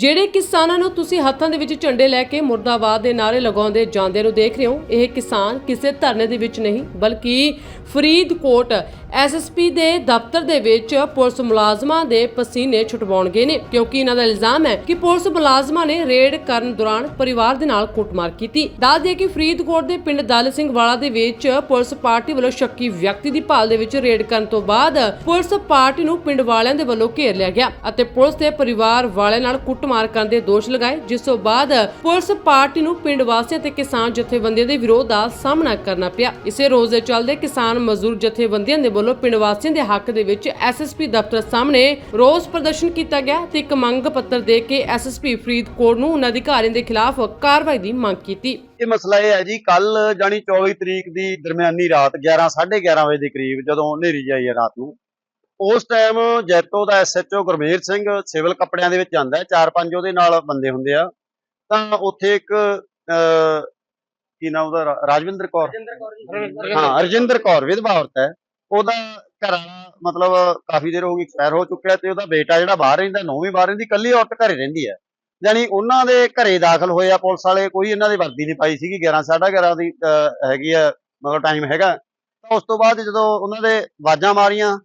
ਜਿਹੜੇ ਕਿਸਾਨਾਂ ਨੂੰ ਤੁਸੀਂ ਹੱਥਾਂ ਦੇ ਵਿੱਚ ਝੰਡੇ ਲੈ ਕੇ ਮੁਰਦਾਬਾਦ ਦੇ ਨਾਰੇ ਲਗਾਉਂਦੇ ਜਾਂਦੇ ਨੂੰ ਦੇਖ ਰਹੇ ਹੋ, ਇਹ ਕਿਸਾਨ ਕਿਸੇ ਧਰਨੇ ਦੇ ਵਿੱਚ ਨਹੀਂ, ਬਲਕਿ ਫਰੀਦਕੋਟ ਐਸਐਸਪੀ ਦੇ ਦਫ਼ਤਰ ਦੇ ਵਿੱਚ ਪੁਲਿਸ ਮੁਲਾਜ਼ਮਾਂ ਦੇ ਪਸੀਨੇ ਛੁਟਵਾਉਣ ਗਏ ਨੇ, ਕਿਉਂਕਿ ਇਹਨਾਂ ਦਾ ਇਲਜ਼ਾਮ ਹੈ ਕਿ ਪੁਲਿਸ ਮੁਲਾਜ਼ਮਾਂ ਨੇ ਰੇਡ ਕਰਨ ਦੌਰਾਨ ਪਰਿਵਾਰ ਦੇ ਨਾਲ ਕੁੱਟਮਾਰ ਕੀਤੀ। ਦੱਸ ਦਈਏ ਕਿ ਫਰੀਦਕੋਟ ਦੇ ਪਿੰਡ ਦਲ ਸਿੰਘ ਵਾਲਾ ਦੇ ਵਿੱਚ ਪੁਲਿਸ ਪਾਰਟੀ ਵੱਲੋਂ ਸ਼ੱਕੀ ਵਿਅਕਤੀ ਦੀ ਭਾਲ ਦੇ ਵਿੱਚ ਰੇਡ ਕਰਨ ਤੋਂ ਬਾਅਦ ਪੁਲਿਸ ਪਾਰਟੀ ਨੂੰ ਪਿੰਡ ਵਾਲਿਆਂ ਦੇ ਵੱਲੋਂ ਘੇਰ ਲਿਆ ਗਿਆ ਅਤੇ ਪੁਲਿਸ ਦੇ ਪਰਿਵਾਰ ਵਾਲਿਆਂ ਨਾਲ ਕੁੱਟ ਕੁੱਟਮਾਰ ਕਰਨ ਦੇ ਦੋਸ਼ ਲਗਾਏ, ਜਿਸ ਤੋਂ ਬਾਅਦ ਪੁਲਿਸ ਪਾਰਟੀ ਨੂੰ ਪਿੰਡ ਵਾਸੀਆਂ ਤੇ ਕਿਸਾਨ ਜਥੇਬੰਦੀਆਂ ਦੇ ਵਿਰੋਧ ਦਾ ਸਾਹਮਣਾ ਕਰਨਾ ਪਿਆ। ਇਸੇ ਰੋਜ਼ ਦੇ ਚੱਲਦੇ ਕਿਸਾਨ ਮਜ਼ਦੂਰ ਜਥੇਬੰਦੀਆਂ ਦੇ ਵੱਲੋਂ ਪਿੰਡ ਵਾਸੀਆਂ ਦੇ ਹੱਕ ਦੇ ਵਿੱਚ ਐਸਐਸਪੀ ਦਫ਼ਤਰ ਸਾਹਮਣੇ ਰੋਸ ਪ੍ਰਦਰਸ਼ਨ ਕੀਤਾ ਗਿਆ ਤੇ ਇੱਕ ਮੰਗ ਪੱਤਰ ਦੇ ਕੇ ਐਸਐਸਪੀ ਫਰੀਦਕੋਟ ਨੂੰ ਉਹਨਾਂ ਅਧਿਕਾਰੀਆਂ ਦੇ ਖਿਲਾਫ ਕਾਰਵਾਈ ਦੀ ਮੰਗ ਕੀਤੀ। ਇਹ ਮਸਲਾ ਇਹ ਹੈ ਜੀ, ਕੱਲ ਜਾਨੀ 24 ਤਰੀਕ ਦੀ ਦਰਮਿਆਨੀ ਰਾਤ 11 11:30 ਵਜੇ ਦੇ ਕਰੀਬ ਜਦੋਂ ਹਨੇਰੀ ਜਾਈ ਰਾਤ ਨੂੰ ਉਸ ਟਾਈਮ ਜੈਤੋ ਦਾ ਐਸਐਚਓ ਗੁਰਮੇਰ ਸਿੰਘ ਸਿਵਲ ਕੱਪੜਿਆਂ ਦੇ ਵਿੱਚ ਜਾਂਦਾ ਚਾਰ ਪੰਜ ਉਹਦੇ ਨਾਲ ਬੰਦੇ ਹੁੰਦੇ ਆ। ਤਾਂ ਉੱਥੇ ਇੱਕ ਕੀ ਨਾਮ ਉਹਦਾ? ਰਾਜਵਿੰਦਰ ਕੌਰ। ਹਾਂ ਰਜਿੰਦਰ ਕੌਰ ਵਿਧਵਾ ਔਰਤ ਹੈ। ਉਹਦਾ ਘਰ ਵਾਲਾ ਮਤਲਬ ਕਾਫੀ ਦੇਰ ਹੋ ਗਈ ਐਕਸਪਾਇਰ ਹੋ ਚੁੱਕਿਆ ਤੇ ਉਹਦਾ ਬੇਟਾ ਜਿਹੜਾ ਬਾਹਰ ਰਹਿੰਦਾ ਨੌਂ ਵੀ ਬਾਹਰ ਰਹਿੰਦੀ ਕੱਲੀ ਔਰਤ ਘਰੇ ਰਹਿੰਦੀ ਹੈ। ਯਾਨੀ ਉਹਨਾਂ ਦੇ ਘਰੇ ਦਾਖਲ ਹੋਏ ਆ ਪੁਲਿਸ ਵਾਲੇ ਕੋਈ ਇਹਨਾਂ ਦੀ ਵਰਦੀ ਨਹੀਂ ਪਾਈ ਸੀਗੀ 11 11:30 ਦੀ ਹੈਗੀ ਆ ਮਤਲਬ ਟਾਈਮ ਹੈਗਾ। ਤਾਂ ਉਸ ਤੋਂ ਬਾਅਦ ਜਦੋਂ ਉਹਨਾਂ ਦੇ ਆਵਾਜ਼ਾਂ ਮਾਰੀਆਂ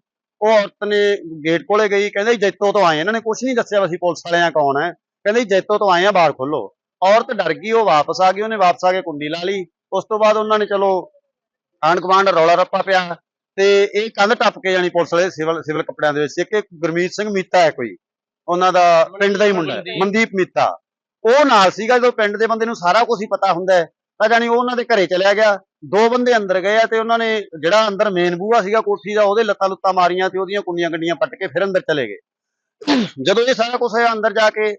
ਉਹ ਔਰਤ ਨੇ ਗੇਟ ਕੋਲੇ ਗਈ, ਕਹਿੰਦੇ ਜੈਤੋ ਤੋਂ ਆਏ ਇਹਨਾਂ ਨੇ ਕੁਝ ਨਹੀਂ ਦੱਸਿਆ ਅਸੀਂ ਪੁਲਿਸ ਵਾਲਿਆਂ ਕੌਣ ਹੈ ਕਹਿੰਦੇ ਜੈਤੋ ਤੋਂ ਆਏ ਆ, ਬਾਹਰ ਖੋਲੋ ਔਰਤ ਡਰ ਗਈ, ਉਹ ਵਾਪਸ ਆ ਗਈ, ਉਹਨੇ ਵਾਪਸ ਆ ਕੇ ਕੁੰਡੀ ਲਾ ਲਈ। ਉਸ ਤੋਂ ਬਾਅਦ ਉਹਨਾਂ ਨੇ ਚਲੋ ਆਂਢ ਗੁਆਂਢ ਰੌਲਾ ਰੱਪਾ ਪਿਆ ਤੇ ਇਹ ਕੰਧ ਟੱਪ ਕੇ ਜਾਣੀ ਪੁਲਿਸ ਵਾਲੇ ਸਿਵਲ ਸਿਵਲ ਕੱਪੜਿਆਂ ਦੇ ਵਿੱਚ। ਇੱਕ ਗੁਰਮੀਤ ਸਿੰਘ ਮੀਤਾ ਹੈ ਕੋਈ। ਉਹਨਾਂ ਦਾ ਪਿੰਡ ਦਾ ਹੀ ਮੁੰਡਾ ਮਨਦੀਪ ਮੀਤਾ। ਉਹ ਨਾਲ ਸੀਗਾ, ਜਦੋਂ ਪਿੰਡ ਦੇ ਬੰਦੇ ਨੂੰ ਸਾਰਾ ਕੁਝ ਹੀ ਪਤਾ ਹੁੰਦਾ ਤਾਂ ਜਾਣੀ ਉਹ ਉਹਨਾਂ ਦੇ ਘਰੇ ਚਲਿਆ ਗਿਆ। ਦੋ ਬੰਦੇ ਅੰਦਰ ਗਏ ਆ ਤੇ ਉਹਨਾਂ ਨੇ ਜਿਹੜਾ ਅੰਦਰ ਮੇਨ ਬੂਹਾ ਸੀਗਾ, ਕੋਠੀ ਦਾ, ਉਹਦੇ ਲੱਤਾਂ ਲੁੱਤਾਂ ਮਾਰੀਆਂ ਤੇ ਉਹਦੀਆਂ ਕੁੰਡੀਆਂ ਗੱਡੀਆਂ ਪੱਟ ਕੇ ਫਿਰ ਅੰਦਰ ਚਲੇ ਗਏ। ਜਦੋਂ ਇਹ ਸਾਰਾ ਕੁਝ ਹੋਇਆ ਅੰਦਰ ਜਾ ਕੇ,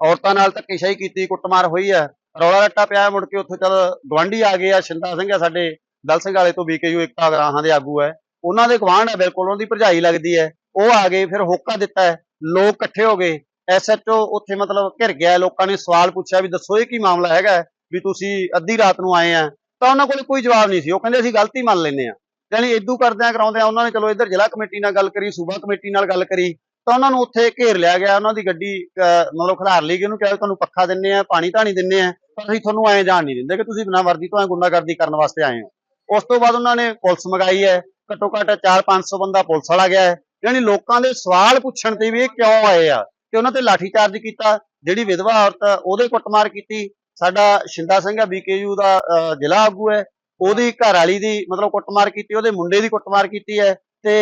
ਔਰਤਾਂ ਨਾਲ ਧੱਕੇਸ਼ਾਹੀ ਕੀਤੀ, ਕੁੱਟਮਾਰ ਹੋਈ ਹੈ ਰੌਲਾ ਰੱਟਾ ਪਿਆ ਮੁੜ ਕੇ ਉੱਥੇ ਚਲ ਗਵਾਂਢੀ ਆ ਗਏ ਆ, ਸ਼ਿੰਦਾ ਸਿੰਘ ਆ ਸਾਡੇ, ਦਲ ਸਿੰਘ ਵਾਲੇ ਤੋਂ ਬੀਕੇਯੂ ਏਕਤਾ ਗਰਾਹਾਂ ਦੇ ਆਗੂ ਹੈ ਉਹਨਾਂ ਦੇ ਗਵਾਂਢ ਹੈ ਬਿਲਕੁਲ ਉਹਨਾਂ ਦੀ ਭਰਜਾਈ ਲੱਗਦੀ ਹੈ ਉਹ ਆ ਗਏ, ਫਿਰ ਹੋਕਾ ਦਿੱਤਾ ਹੈ। ਲੋਕ ਇਕੱਠੇ ਹੋ ਗਏ। ਐਸਐਚਓ ਉੱਥੇ ਮਤਲਬ ਘਿਰ ਗਿਆ। ਲੋਕਾਂ ਨੇ ਸਵਾਲ ਪੁੱਛਿਆ ਵੀ ਦੱਸੋ ਇਹ ਕੀ ਮਾਮਲਾ ਹੈਗਾ ਵੀ ਤੁਸੀਂ ਅੱਧੀ ਰਾਤ ਨੂੰ ਆਏ ਆ। ਤਾਂ ਉਹਨਾਂ ਕੋਲ ਕੋਈ ਜਵਾਬ ਨਹੀਂ ਸੀ। ਉਹ ਕਹਿੰਦੇ, ਅਸੀਂ ਗਲਤੀ ਮੰਨ ਲੈਂਦੇ ਆ ਯਾਨੀ ਇਦੋਂ ਕਰਦਿਆਂ ਕਰਾਉਂਦਿਆਂ ਉਹਨਾਂ ਨੇ, ਚਲੋ, ਇੱਧਰ ਜ਼ਿਲ੍ਹਾ ਕਮੇਟੀ ਨਾਲ ਗੱਲ ਕਰੀ, ਸੂਬਾ ਕਮੇਟੀ ਨਾਲ ਗੱਲ ਕਰੀ। ਤਾਂ ਉਹਨਾਂ ਨੂੰ ਉੱਥੇ ਘੇਰ ਲਿਆ ਗਿਆ। ਉਹਨਾਂ ਦੀ ਗੱਡੀ ਮਤਲਬ ਖਿਲਾਰ ਲਈ ਗਈ। ਉਹਨੂੰ ਕਿਹਾ ਤੁਹਾਨੂੰ ਪੱਖਾ ਦਿੰਨੇ ਆ ਪਾਣੀ ਧਾਣੀ ਦਿੰਨੇ ਆ ਪਰ ਅਸੀਂ ਤੁਹਾਨੂੰ ਐਂ ਜਾਣ ਨਹੀਂ ਦਿੰਦੇ ਕਿ ਤੁਸੀਂ ਬਿਨਾਂ ਵਰਦੀ ਤੋਂ ਐ ਗੁੰਡਾਗਰਦੀ ਕਰਨ ਵਾਸਤੇ ਆਏ ਹੋ। ਉਸ ਤੋਂ ਬਾਅਦ ਉਹਨਾਂ ਨੇ ਪੁਲਿਸ ਮੰਗਾਈ ਹੈ। ਘੱਟੋ ਘੱਟ 4-500 ਬੰਦਾ ਪੁਲਿਸ ਵਾਲਾ ਗਿਆ ਹੈ। ਯਾਨੀ ਲੋਕਾਂ ਦੇ ਸਵਾਲ ਪੁੱਛਣ ਤੇ ਵੀ ਇਹ ਕਿਉਂ ਆਏ ਆ ਤੇ ਉਹਨਾਂ ਤੇ ਲਾਠੀਚਾਰਜ ਕੀਤਾ, ਜਿਹੜੀ ਵਿਧਵਾ ਔਰਤ ਉਹਦੇ ਕੁੱਟਮਾਰ ਕੀਤੀ ਸਾਡਾ ਸ਼ਿੰਦਾ ਸਿੰਘ ਆ ਬੀਕੇਯੂ ਦਾ ਅਹ, ਜ਼ਿਲ੍ਹਾ ਆਗੂ ਹੈ। ਉਹਦੀ ਘਰ ਵਾਲੀ ਦੀ ਮਤਲਬ ਕੁੱਟਮਾਰ ਕੀਤੀ ਉਹਦੇ ਮੁੰਡੇ ਦੀ ਕੁੱਟਮਾਰ ਕੀਤੀ ਹੈ ਤੇ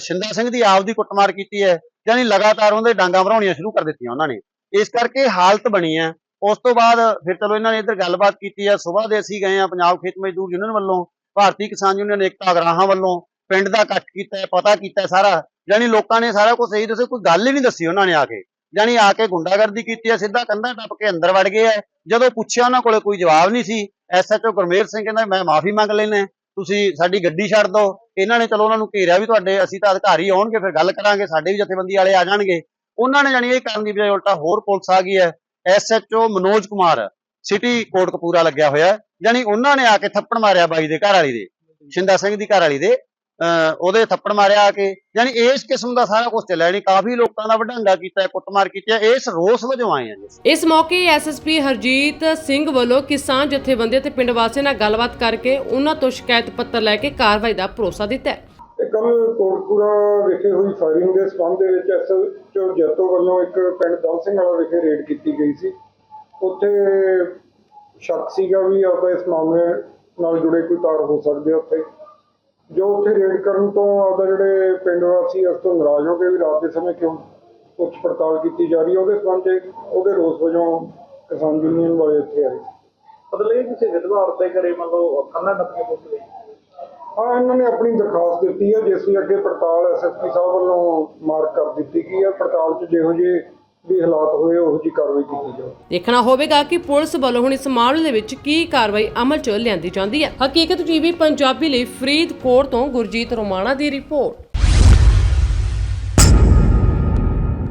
ਸ਼ਿੰਦਾ ਸਿੰਘ ਦੀ ਆਪ ਦੀ ਕੁੱਟਮਾਰ ਕੀਤੀ ਹੈ। ਯਾਨੀ ਲਗਾਤਾਰ ਉਹਦੇ ਡਾਂਗਾ ਭਰਾਉਣੀਆਂ ਸ਼ੁਰੂ ਕਰ ਦਿੱਤੀਆਂ ਉਹਨਾਂ ਨੇ। ਇਸ ਕਰਕੇ ਹਾਲਤ ਬਣੀ ਹੈ। ਉਸ ਤੋਂ ਬਾਅਦ ਫਿਰ ਚਲੋ ਇਹਨਾਂ ਨੇ ਇੱਧਰ ਗੱਲਬਾਤ ਕੀਤੀ ਹੈ। ਸਵੇਰ ਦੇ ਅਸੀਂ ਗਏ ਆ ਪੰਜਾਬ ਖੇਤ ਮਜ਼ਦੂਰ ਯੂਨੀਅਨ ਵੱਲੋਂ ਭਾਰਤੀ ਕਿਸਾਨ ਯੂਨੀਅਨ ਏਕਤਾ ਅਗਰਾਹਾਂ ਵੱਲੋਂ। ਪਿੰਡ ਦਾ ਇਕੱਠ ਕੀਤਾ ਪਤਾ ਕੀਤਾ ਸਾਰਾ। ਯਾਨੀ ਲੋਕਾਂ ਨੇ ਸਾਰਾ ਕੁਝ ਸਹੀ ਦੱਸਿਆ ਕੋਈ ਗੱਲ ਹੀ ਨਹੀਂ ਦੱਸੀ ਉਹਨਾਂ ਨੇ ਆ ਕੇ। ਯਾਨੀ ਆ ਕੇ ਗੁੰਡਾਗਰਦੀ ਕੀਤੀ ਹੈ ਸਿੱਧਾ ਕੰਧਾਂ ਟੱਪ ਕੇ ਅੰਦਰ ਵੜ ਗਏ ਹੈ। ਜਦੋਂ ਪੁੱਛਿਆ ਉਹਨਾਂ ਕੋਲੇ ਕੋਈ ਜਵਾਬ ਨਹੀਂ ਸੀ ਐਸਐਚਓ ਗੁਰਮੇਲ ਸਿੰਘ ਕਹਿੰਦਾ, ਮੈਂ ਮਾਫੀ ਮੰਗ ਲੈਣਾ ਤੁਸੀਂ ਸਾਡੀ ਗੱਡੀ ਛੱਡ ਦਿਓ। ਇਹਨਾਂ ਨੇ ਚਲੋ ਉਹਨਾਂ ਨੂੰ ਘੇਰਿਆ ਵੀ ਤੁਹਾਡੇ, ਅਸੀਂ ਤਾਂ ਅਧਿਕਾਰੀ ਆਉਣਗੇ, ਫਿਰ ਗੱਲ ਕਰਾਂਗੇ, ਸਾਡੇ ਵੀ ਜਥੇਬੰਦੀ ਵਾਲੇ ਆ ਜਾਣਗੇ। ਉਹਨਾਂ ਨੇ ਜਾਨੀ ਇਹ ਕਰਨ ਦੀ ਬਜਾਏ ਉਲਟਾ ਹੋਰ ਪੁਲਿਸ ਆ ਗਈ ਹੈ SHO Manoj Kumar, city Kotkapura ਲੱਗਿਆ ਹੋਇਆ ਹੈ। ਜਾਨੀ ਉਹਨਾਂ ਨੇ ਆ ਕੇ ਥੱਪੜ ਮਾਰਿਆ ਬਾਈ ਦੇ ਘਰ ਵਾਲੀ ਦੇ, ਸ਼ਿੰਦਾ ਸਿੰਘ ਦੀ ਘਰ ਵਾਲੀ ਦੇ। ਉਹਦੇ ਥੱਪੜ ਮਾਰਿਆ ਆ ਕੇ ਯਾਨੀ ਇਸ ਕਿਸਮ ਦਾ ਸਾਰਾ ਕੁਝ ਚੱਲਿਆ ਯਾਨੀ ਕਾਫੀ ਲੋਕਾਂ ਦਾ ਵਡੰਗਾ ਕੀਤਾ ਕੁੱਟਮਾਰ ਕੀਤੀ ਇਸ ਰੋਸ ਵਜੋਂ ਆਏ ਆ ਜੀ ਇਸ ਮੌਕੇ ਐਸਐਸਪੀ ਹਰਜੀਤ ਸਿੰਘ ਵੱਲੋਂ ਕਿਸਾਨ ਜਥੇਬੰਦੀਆਂ ਤੇ ਪਿੰਡ ਵਾਸੀਆਂ ਨਾਲ ਗੱਲਬਾਤ ਕਰਕੇ ਉਹਨਾਂ ਤੋਂ ਸ਼ਿਕਾਇਤ ਪੱਤਰ ਲੈ ਕੇ ਕਾਰਵਾਈ ਦਾ ਭਰੋਸਾ ਦਿੱਤਾ ਕੱਲ ਕੋਟਪੂਰਾ ਵਿਖੇ ਹੋਈ ਫਾਇਰਿੰਗ ਦੇ ਸੰਬੰਧ ਦੇ ਵਿੱਚ ਐਸਐਚਓ ਜੱਤੋ ਵੱਲੋਂ ਇੱਕ ਪਿੰਡ ਦਲ ਸਿੰਘ ਵਾਲਾ ਵਿਖੇ ਰੇਡ ਕੀਤੀ ਗਈ ਸੀ। ਉੱਥੇ ਸ਼ੱਕ ਸੀਗਾ ਵੀ ਆਪਦਾ ਇਸ ਮਾਮਲੇ ਨਾਲ ਜੁੜੇ ਕੋਈ ਤਾਰ ਹੋ ਸਕਦੇ ਆ ਉੱਥੇ। ਜੋ ਉੱਥੇ ਰੇਡ ਕਰਨ ਤੋਂ ਆਪਦਾ ਜਿਹੜੇ ਪਿੰਡ ਵਾਸੀ ਉਸ ਤੋਂ ਨਾਰਾਜ਼ ਹੋ ਕੇ ਵੀ ਰਾਤ ਦੇ ਸਮੇਂ ਕਿਉਂ ਪੁੱਛ ਪੜਤਾਲ ਕੀਤੀ ਜਾ ਰਹੀ ਹੈ? ਉਹਦੇ ਸੰਬੰਧ ਉਹਦੇ ਰੋਸ ਵਜੋਂ ਕਿਸਾਨ ਯੂਨੀਅਨ ਵਾਲੇ ਇੱਥੇ ਆਏ। ਮਤਲਬ ਇਹ ਕਿਸੇ ਵਿਧਵਾ ਔਰਤ ਦੇ ਘਰੇ ਮੰਨ ਲਓ ਕੰਨਾਂ ਨੱਪੀਆਂ ਪੁੱਛ ਲਈ ਹਾਂ ਇਹਨਾਂ ਨੇ ਆਪਣੀ ਦਰਖਾਸਤ ਦਿੱਤੀ ਹੈ ਜਿਸ ਦੀ ਅੱਗੇ ਪੜਤਾਲ ਐਸਐਸਪੀ ਸਾਹਿਬ ਵੱਲੋਂ ਮਾਰਕ ਕਰ ਦਿੱਤੀ ਗਈ ਹੈ। ਪੜਤਾਲ 'ਚ ਜਿਹੋ ਜਿਹੇ ਵੀ ਹਾਲਾਤ ਹੋਏ, ਉਹੋ ਜਿਹੀ ਕਾਰਵਾਈ ਕੀਤੀ ਜਾਵੇ। ਦੇਖਣਾ ਹੋਵੇਗਾ ਕਿ ਪੁਲਿਸ ਵੱਲੋਂ ਹੁਣ ਇਸ ਮਾਮਲੇ ਦੇ ਵਿੱਚ ਕੀ ਕਾਰਵਾਈ ਅਮਲ 'ਚ ਲਿਆਂਦੀ ਜਾਂਦੀ ਹੈ। ਹਕੀਕਤ ਟੀਵੀ ਪੰਜਾਬੀ ਲਈ ਫਰੀਦਕੋਟ ਤੋਂ ਗੁਰਜੀਤ ਰੋਮਾਣਾ ਦੀ ਰਿਪੋਰਟ।